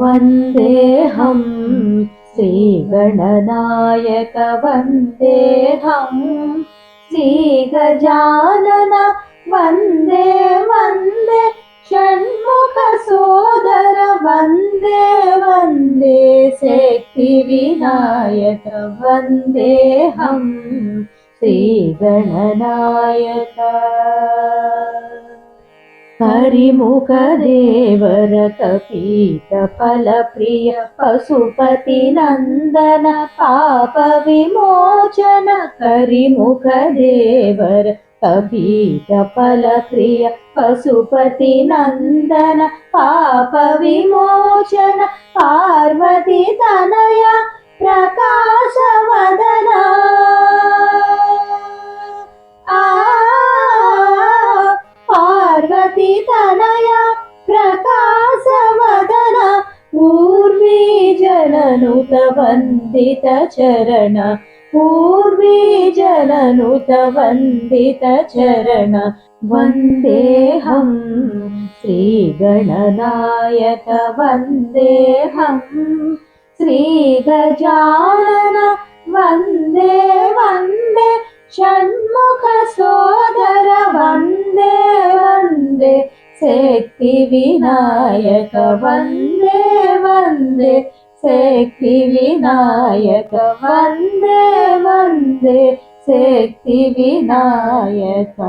वन्देऽहं श्रीगणनायक वन्देऽहं श्रीगजानन वन्दे वन्दे षण्मुखसोदर वन्दे वन्दे शक्तिविनायक वन्देऽहं श्रीगणनायक हरिमुखदेवर कपीत फलप्रिय पशुपतिनन्दन पापविमोचन हरिमुखदेवर कपीत फलप्रिय पशुपतिनन्दन पापविमोचन पार्वती तनया प्रकाशवदना पार्वती तनया प्रकाशवदन, पूर्वी जननुत वन्दित चरण पूर्वी जननुत वन्दित चरण वन्देऽहं श्रीगणनायक, वन्देऽहं श्रीगजानन, वंदे वंदे षण्मुखसोदर శక్తి వినాయక వందే వందే శక్తి వినాయక వందే వందే శక్తి వినాయక